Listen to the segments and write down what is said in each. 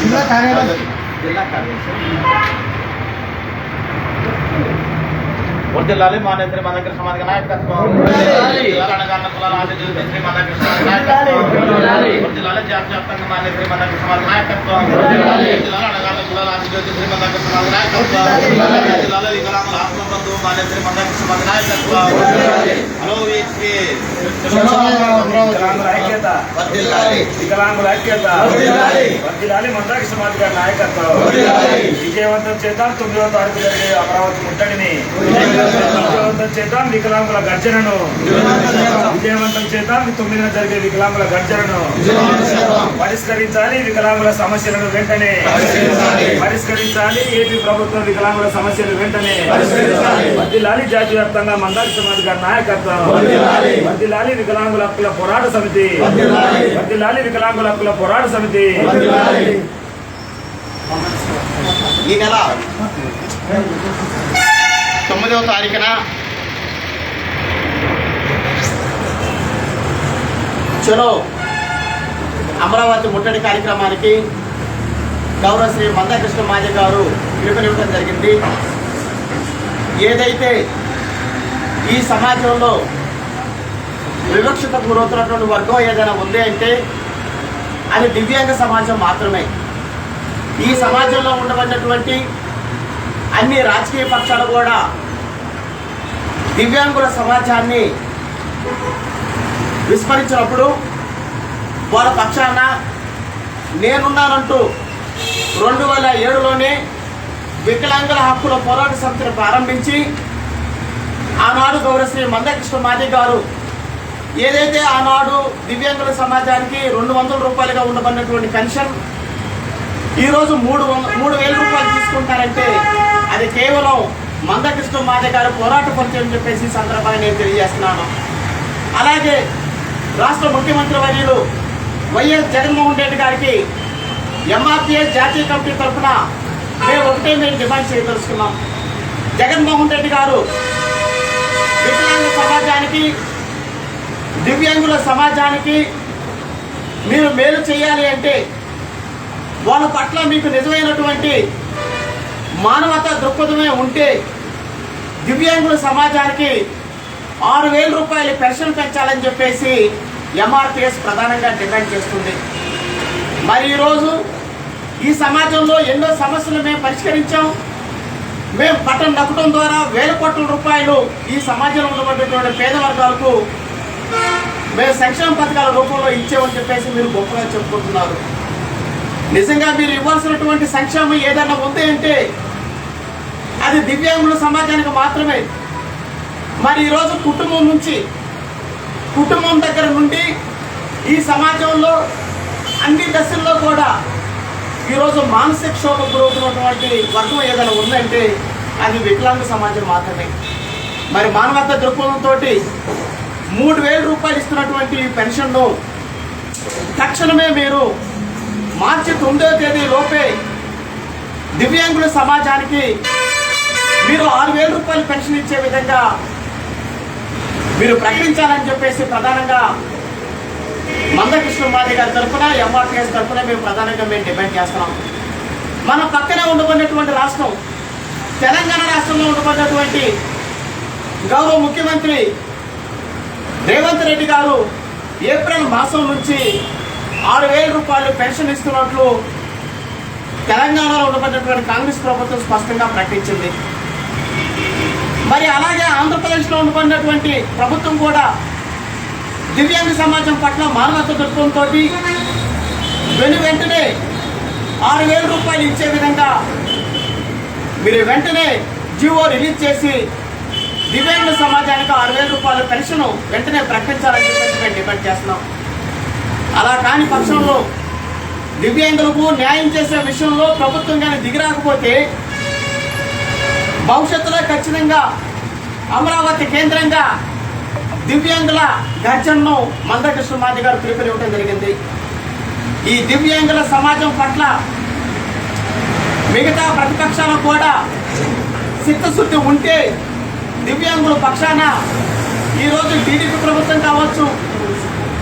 జిల్లా కార్యదర్శి జిల్లా కార్యదర్శి వర్దిల్లాలి మా నేత్రి మన దగ్గర సమాధిక నాయకత్వం వర్దిల్లాలి అణగారిన కులాల ఆదిత్యులు నేత్రి మన దగ్గర సమాధిక నాయకత్వం వర్దిల్లాలి జాతి వ్యాప్తంగా మా నేత్రి మన దగ్గర సమాధిక నాయకత్వం వర్దిల్లాలి అణగారిన కులాల ఆదిత్యులు నేత్రి నాయకత్వం వికలాంగుల నాయకత్వం హలో వికలాంగుల ఐక్యత. గారి. విజయవంతం చేద్దాం తొమ్మిదవ తారీఖు జరిగే అమరావతి ముట్టడిని. విజయవంతం చేద్దాం వికలాంగుల గర్జనను. విజయవంతం చేద్దాం తొమ్మిదిన జరిగే వికలాంగుల గర్జనను. పరిష్కరించాలి వికలాంగుల సమస్యలను వెంటనే. పరిష్కరించాలి. పరిష్కరించాలి ఏపీ ప్రభుత్వం వికలాంగుల సమస్యలు వెంటనే. పరిష్కరించాలి. వర్ధిల్లాలి జాతీయ వ్యాప్తంగా మందాకి సమాజ్ గారి నాయకత్వం. వర్ధిల్లాలి వికలాంగుల హక్కుల పోరాట సమితి. వర్ధిల్లాలి వికలాంగుల హక్కుల పోరాట సమితి. ఈ నెల తొమ్మిదవ తారీఖున చలో అమరావతి ముట్టడి కార్యక్రమానికి గౌరవ శ్రీ మందకృష్ణ మాజీ గారు పిలుపునివ్వడం జరిగింది. ఏదైతే ఈ సమాజంలో వివక్షత గురవుతున్నటువంటి వర్గం ఏదైనా ఉంది అంటే అది దివ్యాంగ సమాజం మాత్రమే. ఈ సమాజంలో ఉండబడినటువంటి అన్ని రాజకీయ పక్షాలు కూడా దివ్యాంగుల సమాజాన్ని విస్మరించినప్పుడు వాళ్ళ పక్షాన నేనున్నానంటూ రెండు వేల ఏడులోనే వికలాంగుల హక్కుల పోరాట సమితిని ప్రారంభించి ఆనాడు గౌరవశ్రీ మందకృష్ణ మాది గారు ఏదైతే ఆనాడు దివ్యాంగుల సమాజానికి రెండు వందల రూపాయలుగా ఉండబడినటువంటి పెన్షన్ ఈరోజు మూడు వంద- మూడు వేల రూపాయలు తీసుకుంటారంటే అది కేవలం మందకృష్ణ మాదే గారు పోరాట పరిచయం అని చెప్పేసి ఈ సందర్భంగా నేను తెలియజేస్తున్నాను. అలాగే రాష్ట్ర ముఖ్యమంత్రి వర్యులు వైఎస్ జగన్మోహన్ రెడ్డి గారికి ఎంఆర్పిఎస్ జాతీయ కమిటీ తరఫున మేము ఒకటే మేము డిమాండ్ చేయదలుచుకున్నాం. జగన్మోహన్ రెడ్డి గారు వికలాంగ సమాజానికి దివ్యాంగుల సమాజానికి మీరు మేలు చేయాలి అంటే వాళ్ళ పట్ల మీకు నిజమైనటువంటి మానవతా దృక్పథమే ఉంటే దివ్యాంగుల సమాజానికి ఆరు వేల రూపాయలు పెన్షన్ పెంచాలని చెప్పేసి ఎంఆర్పిఎస్ ప్రధానంగా డిమాండ్ చేస్తుంది. మరి ఈరోజు ఈ సమాజంలో ఎన్నో సమస్యలు మేము పరిష్కరించాం. మేము పట్టం నక్కడం ద్వారా వేల కోట్ల రూపాయలు ఈ సమాజంలో ఉన్నటువంటి పేద వర్గాలకు మేము సంక్షేమ పథకాల రూపంలో ఇచ్చామని చెప్పేసి మీరు గొప్పగా చెప్పుకుంటున్నారు. నిజంగా మీరు ఇవ్వాల్సినటువంటి సంక్షేమం ఏదైనా ఉంది అంటే అది దివ్యాంగుల సమాజానికి మాత్రమే. మరి ఈరోజు కుటుంబం నుంచి కుటుంబం దగ్గర నుండి ఈ సమాజంలో అన్ని దశల్లో కూడా ఈరోజు మానసిక క్షోభ గురవుతున్నటువంటి వర్గం ఏదైనా ఉందంటే అది వికలాంగ సమాజం మాత్రమే. మరి మానవత దృక్పథంతో మూడు వేల రూపాయలు ఇస్తున్నటువంటి పెన్షన్ను తక్షణమే మీరు మార్చి తొమ్మిదవ తేదీ లోపే దివ్యాంగుల సమాజానికి మీరు ఆరు వేల రూపాయలు పెన్షన్ ఇచ్చే విధంగా మీరు ప్రకటించాలని చెప్పేసి ప్రధానంగా మాది గారి తరఫున ఎంఆర్టీఎస్ తరఫున మేము ప్రధానంగా మేము డిమాండ్ చేస్తున్నాం. మన పక్కనే ఉండబడినటువంటి రాష్ట్రం తెలంగాణ రాష్ట్రంలో ఉండబడినటువంటి గౌరవ ముఖ్యమంత్రి రేవంత్ రెడ్డి గారు ఏప్రిల్ మాసం నుంచి ఆరు వేల రూపాయలు పెన్షన్ ఇస్తున్నట్లు తెలంగాణలో ఉండబడినటువంటి కాంగ్రెస్ ప్రభుత్వం స్పష్టంగా ప్రకటించింది. మరి అలాగే ఆంధ్రప్రదేశ్లో ఉండబడినటువంటి ప్రభుత్వం కూడా దివ్యాంగ సమాజం పట్ల మానవత దృక్పంతో వెను వెంటనే ఆరు వేల రూపాయలు ఇచ్చే విధంగా మీరు వెంటనే జీవో రిలీజ్ చేసి దివ్యాంగుల సమాజానికి ఆరు వేల రూపాయల పెన్షన్ వెంటనే ప్రకటించాలని చెప్పేసి మేము డిమాండ్ చేస్తున్నాం. అలా కాని పక్షంలో దివ్యాంగులకు న్యాయం చేసే విషయంలో ప్రభుత్వం కానీ దిగిరాకపోతే భవిష్యత్తులో ఖచ్చితంగా అమరావతి కేంద్రంగా దివ్యాంగుల గర్జనను మందకృష్ణ మాది గారు పిలుపునివ్వడం జరిగింది. ఈ దివ్యాంగుల సమాజం పట్ల మిగతా ప్రతిపక్షాలకు కూడా చిత్తశుద్ధి ఉంటే దివ్యాంగుల పక్షాన ఈరోజు టీడీపీ ప్రభుత్వం కావచ్చు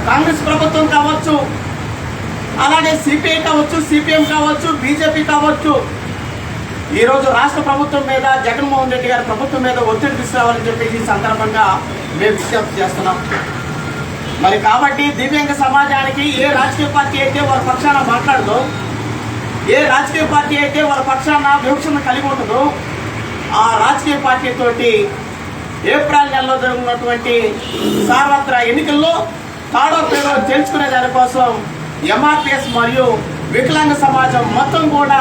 కాంగ్రెస్ ప్రభుత్వం కావచ్చు అలాగే సిపిఐ కావచ్చు సిపిఎం కావచ్చు బీజేపీ కావచ్చు ఈరోజు రాష్ట్ర ప్రభుత్వం మీద జగన్మోహన్ రెడ్డి గారి ప్రభుత్వం మీద ఒత్తిడి తీసుకురావాలని చెప్పేసి ఈ సందర్భంగా మేము విజ్ఞప్తి చేస్తున్నాం. మరి కాబట్టి దివ్యాంగ సమాజానికి ఏ రాజకీయ పార్టీ అయితే వారి పక్షాన మాట్లాడదో ఏ రాజకీయ పార్టీ అయితే వారి పక్షాన వివక్షను కలిగి ఉంటుందో ఆ రాజకీయ పార్టీ తోటి ఏప్రిల్ నెలలో జరుగుతున్నటువంటి సార్వత్ర ఎన్నికల్లో తాడో పేడో తెలుసుకునే దానికోసం ఎంఆర్పిఎస్ మరియు వికలాంగ సమాజం మొత్తం కూడా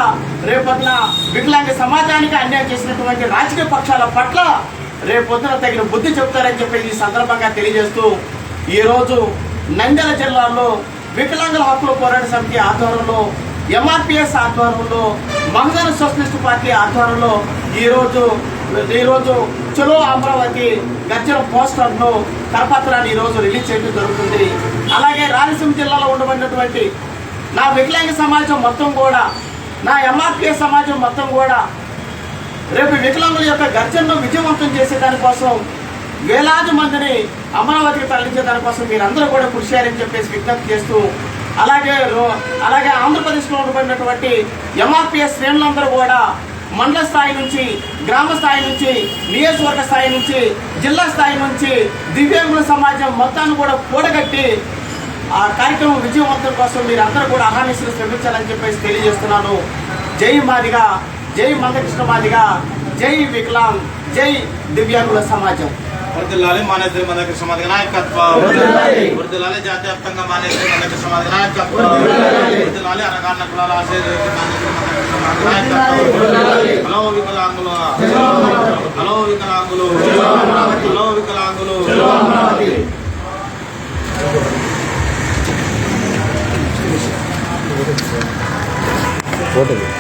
రేపొద్దున వికలాంగ సమాజానికి అన్యాయం చేసినటువంటి రాజకీయ పక్షాల పట్ల రేపొద్దున తగిన బుద్ధి చెప్తారని చెప్పి ఈ సందర్భంగా తెలియజేస్తూ ఈరోజు నంద్యాల జిల్లాలో వికలాంగుల హక్కుల పోరాట సమితి ఆధ్వర్యంలో ఎంఆర్పిఎస్ ఆధ్వర్యంలో మహజన సోషలిస్ట్ పార్టీ ఆధ్వర్యంలో ఈరోజు ఈరోజు చలో అమరావతి గర్జన పోస్టర్ను కరపత్రాన్ని ఈరోజు రిలీజ్ చేయడం జరుగుతుంది. అలాగే రాయలసీమ జిల్లాలో ఉండబడినటువంటి నా వికలాంగ సమాజం మొత్తం కూడా నా ఎంఆర్పిఎస్ సమాజం మొత్తం కూడా రేపు వికలాంగుల యొక్క గర్జనను విజయవంతం చేసే దానికోసం వేలాది మందిని అమరావతికి తరలించే దానికోసం మీరందరూ కూడా కృషి చేయాలని చెప్పేసి విజ్ఞప్తి చేస్తూ అలాగే అలాగే ఆంధ్రప్రదేశ్లో ఉండబడినటువంటి ఎంఆర్పిఎస్ శ్రేణులందరూ కూడా మండల స్థాయి నుంచి గ్రామ స్థాయి నుంచి నియోజకవర్గ స్థాయి నుంచి జిల్లా స్థాయి నుంచి దివ్యాంగుల సమాజం మొత్తాన్ని కూడా కూడగట్టి ఆ కార్యక్రమం విజయవంతం కోసం మీరు అందరూ కూడా అహానిస్తులు శ్రమించాలని చెప్పేసి తెలియజేస్తున్నాను. జై మాదిగా జై మందకృష్ణ మాదిగా జై వికలాంగ్ జై దివ్యాంగుల సమాజం. వర్దిల్లాలి మానేశ్వరి మందకి సమాధి నాయకత్వం. వర్దిల్లాలి జాతీయ వ్యాప్తంగా మానేశ్వరి మందకి సమాధి నాయకత్వం. వర్దిల్లాలి అనగాన్న కులాల హలో వికలాంగులు. హలో వికలాంగులు. హలో போட்டது